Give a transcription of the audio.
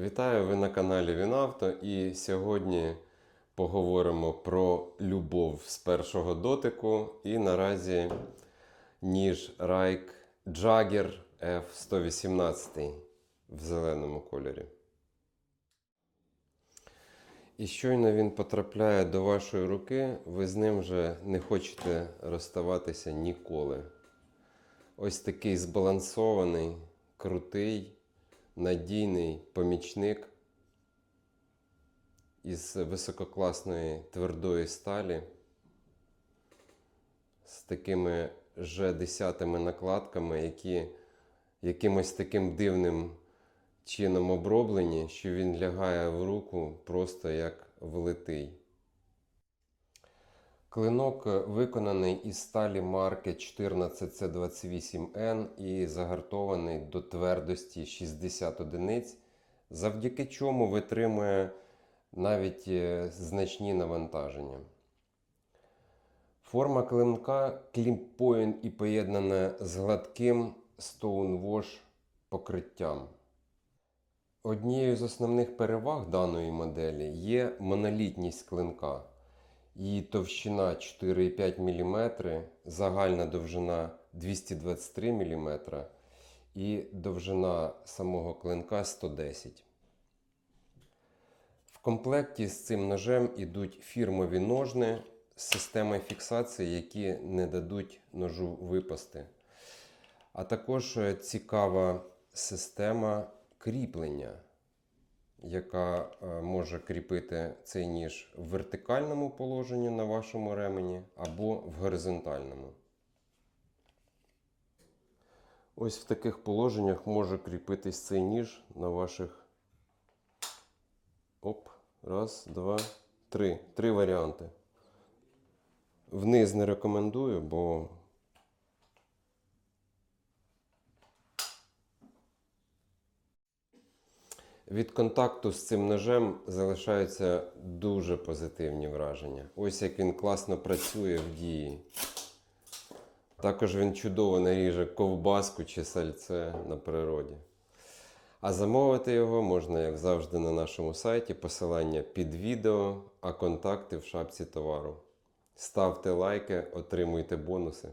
Вітаю ви на каналі Вінавто і сьогодні поговоримо про любов з першого дотику. І наразі ніж Райк Jagger F118 в зеленому кольорі. І щойно він потрапляє до вашої руки, ви з ним вже не хочете розставатися ніколи. Ось такий збалансований, крутий, надійний помічник із висококласної твердої сталі, з такими G10 накладками, які якимось таким дивним чином оброблені, що він лягає в руку просто як влитий. Клинок виконаний із сталі марки 14C28N і загартований до твердості 60 одиниць, завдяки чому витримує навіть е, значні навантаження. Форма клинка клімпоін і поєднана з гладким Stonewash покриттям. Однією з основних переваг даної моделі є монолітність клинка. Її товщина 4,5 мм, загальна довжина 223 мм і довжина самого клинка 110 В комплекті з цим ножем ідуть фірмові ножни з системою фіксації, які не дадуть ножу випасти. А також е, цікава система кріплення яка е, може кріпити цей ніж в вертикальному положенні на вашому ремені або в горизонтальному. Ось в таких положеннях може кріпитись цей ніж на ваших. Оп, раз, два, три. Три варіанти. Вниз не рекомендую, бо Від контакту з цим ножем залишаються дуже позитивні враження. Ось як він класно працює в дії. Також він чудово наріже ковбаску чи сальце на природі. А замовити його можна, як завжди, на нашому сайті. Посилання під відео, а контакти в шапці товару. Ставте лайки, отримуйте бонуси.